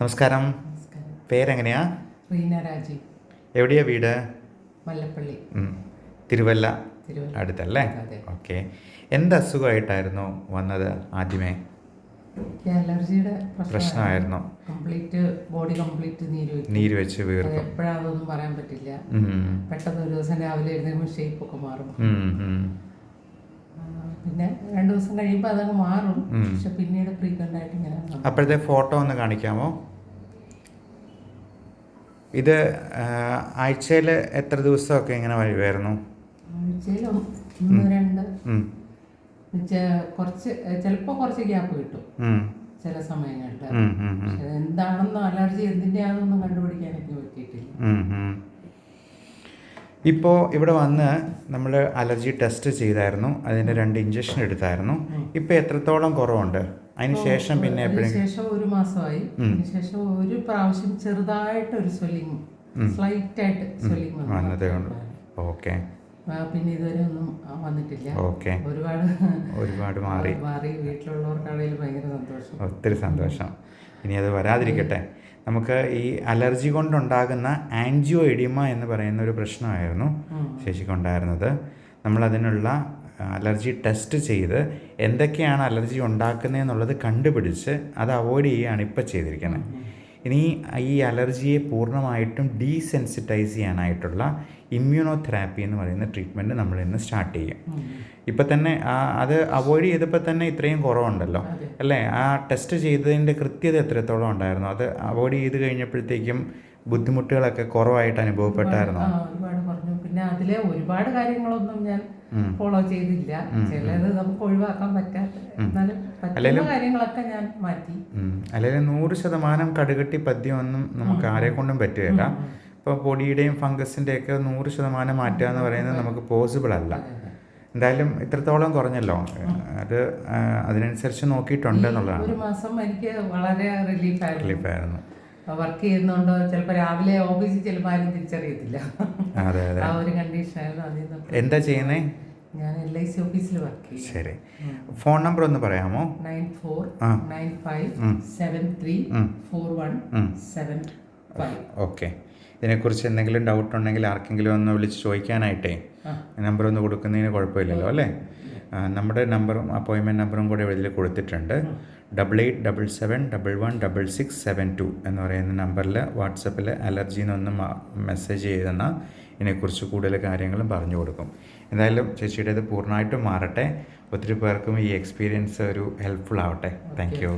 നമസ്കാരം. പേരെങ്ങനെയാ? റീന രാജീവ്. എവിടെയാ വീട്? മല്ലപ്പള്ളി. തിരുവല്ല. അടുത്തല്ലേ. ഓക്കെ. എന്ത് അസുഖമായിട്ടായിരുന്നു വന്നത് ആദ്യമേ? അലർജിയുടെ പ്രശ്നമായിരുന്നു. കംപ്ലീറ്റ് ബോഡി കംപ്ലീറ്റ് നീര് നീര് വെച്ച് വീർക്കും. എപ്പോഴാണെന്നൊന്നും പറയാൻ പറ്റില്ല. പെട്ടെന്ന് ഒരു ദിവസം രാവിലെ എഴുന്നേൽക്കുമ്പോൾ ഷേപ്പ് ഒക്കെ മാറും പിന്നെ രണ്ട് ദിവസം കഴിയുമ്പോൾ അതങ്ങ് മാറും. പക്ഷെ പിന്നീട് ഫ്രീക്വന്റ് ആയിട്ട് ഇങ്ങനെ. അപ്പോഴത്തെ ഫോട്ടോ ഒന്ന് കാണിക്കാമോ ഇത് ആഴ്ചയിൽ എത്ര ദിവസമൊക്കെ ഇങ്ങനെ വരുമായിരുന്നു ആഴ്ചയിൽ ഒന്ന് രണ്ട്. കുറച്ച് ചിലപ്പോൾ കുറച്ച് ഗ്യാപ്പ് കിട്ടും ചില സമയങ്ങളിൽ. പക്ഷെ എന്താണെന്നോ അലർജി എന്തിന്റെയാണെന്നൊന്നും കണ്ടുപിടിക്കാൻ എനിക്ക് പറ്റിയിട്ടില്ല. ഇപ്പോൾ ഇവിടെ വന്ന് നമ്മൾ അലർജി ടെസ്റ്റ് ചെയ്തായിരുന്നു. അതിന്റെ രണ്ട് ഇഞ്ചക്ഷൻ എടുത്തായിരുന്നു. ഇപ്പോൾ എത്രത്തോളം കുറവുണ്ട്? അതിന് ശേഷം പിന്നെ ശേഷം ഒരു മാസമായി. ശേഷം ഒരു പ്രാവശ്യം ചെറുതായിട്ട് ഒരു സ്വെല്ലിങ് സ്ലൈറ്റ് ആയിട്ട് സ്വെല്ലിങ് വന്നതേ ഉള്ളൂ. ഓക്കെ. പിന്നെ ഇതുവരെ ഒന്നും വന്നിട്ടില്ല. ഓക്കെ. ഒരുപാട് ഒരുപാട് മാറി. മാറി വീട്ടിലുള്ളവർക്കാണെങ്കിലും ഭയങ്കര സന്തോഷം. ഒത്തിരി സന്തോഷം. ഇനി അത് വരാതിരിക്കട്ടെ. നമുക്ക് ഈ അലർജി കൊണ്ടുണ്ടാകുന്ന ആൻജിയോ എഡിമ എന്ന് പറയുന്ന ഒരു പ്രശ്നമായിരുന്നു ശേഷിക്കുണ്ടായിരുന്നത് നമ്മളതിനുള്ള അലർജി ടെസ്റ്റ് ചെയ്ത് എന്തൊക്കെയാണ് അലർജി ഉണ്ടാക്കുന്നത് എന്നുള്ളത് കണ്ടുപിടിച്ച് അത് അവോയ്ഡ് ചെയ്യുകയാണ് ഇപ്പോൾ ചെയ്തിരിക്കുന്നത്. ഇനി ഈ അലർജിയെ പൂർണമായിട്ടും ഡീസെൻസിറ്റൈസ് ചെയ്യാനായിട്ടുള്ള ഇമ്മ്യൂണോതെറാപ്പി എന്ന് പറയുന്ന ട്രീറ്റ്മെന്റ് നമ്മൾ ഇന്ന് സ്റ്റാർട്ട് ചെയ്യും. ഇപ്പം തന്നെ ആ അത് അവോയ്ഡ് ചെയ്തപ്പോൾ തന്നെ ഇത്രയും കുറവുണ്ടല്ലോ. അല്ലേ? ആ ടെസ്റ്റ് ചെയ്തതിന്റെ കൃത്യത എത്രത്തോളം ഉണ്ടായിരുന്നു? അത് അവോയ്ഡ് ചെയ്ത് കഴിഞ്ഞപ്പോഴത്തേക്കും ബുദ്ധിമുട്ടുകളൊക്കെ കുറവായിട്ട് അനുഭവപ്പെട്ടായിരുന്നോ? പിന്നെ അതിലെ ഒരുപാട് കാര്യങ്ങളൊന്നും ഞാൻ ഫോളോ ചെയ്തില്ല. ചിലത് നമുക്ക് ഒഴിവാക്കാൻ പറ്റാത്ത എന്നാലും പറ്റുന്ന കാര്യങ്ങളൊക്കെ ഞാൻ മാറ്റി. അല്ലെങ്കിൽ നൂറ് ശതമാനം കടുകട്ടി പദ്യം ഒന്നും നമുക്ക് ആരെ കൊണ്ടും പറ്റുകയില്ല ഇപ്പോൾ പൊടിയുടെയും ഫംഗസിന്റെയൊക്കെ നൂറ് ശതമാനം മാറ്റുക എന്ന് പറയുന്നത് നമുക്ക് പോസിബിൾ അല്ല. എന്തായാലും ഇത്രത്തോളം കുറഞ്ഞല്ലോ. അത് അതിനനുസരിച്ച് നോക്കിയിട്ടുണ്ട് എന്നുള്ളതാണ്. ഒരു മാസം എനിക്ക് വളരെ റിലീഫായിരുന്നു റിലീഫായിരുന്നു വർക്ക് ചെയ്യുന്നുണ്ടോ? ചിലപ്പോൾ രാവിലെ ഓഫീസിൽ ചിലപ്പോൾ ആരും തിരിച്ചറിയത്തില്ല. അതെ അതെ. ആ ഒരു കണ്ടീഷനായിരുന്നു അതിൽ നിന്ന് എന്താ ചെയ്യുന്നേ? ഞാൻ എൽ ഐ സി ഓഫീസിൽ വർക്ക് ശരി. ഫോൺ നമ്പർ ഒന്ന് പറയാമോ? Nine four nine five seven three four one seven five. Okay. ഇതിനെക്കുറിച്ച് എന്തെങ്കിലും ഡൗട്ട് ഉണ്ടെങ്കിൽ ആർക്കെങ്കിലും ഒന്ന് വിളിച്ച് ചോദിക്കാനായിട്ടേ നമ്പർ ഒന്ന് കൊടുക്കുന്നതിന് കുഴപ്പമില്ലല്ലോ അല്ലേ? നമ്മുടെ നമ്പറും അപ്പോയിൻമെന്റ് നമ്പറും കൂടെ ഇതിൽ കൊടുത്തിട്ടുണ്ട്. Double eight double seven double one double six seven two എന്ന് പറയുന്ന നമ്പറിൽ വാട്സപ്പിൽ അലർജി എന്നൊന്ന് മെസ്സേജ് ചെയ്തെന്നാൽ ഇതിനെക്കുറിച്ച് കൂടുതൽ കാര്യങ്ങളും പറഞ്ഞു കൊടുക്കും. എന്തായാലും ചേച്ചിയുടെ ഇത് പൂർണമായിട്ടും മാറട്ടെ. ഒത്തിരി പേർക്കും ഈ എക്സ്പീരിയൻസ് ഒരു ഹെൽപ്ഫുൾ ആവട്ടെ. Thank you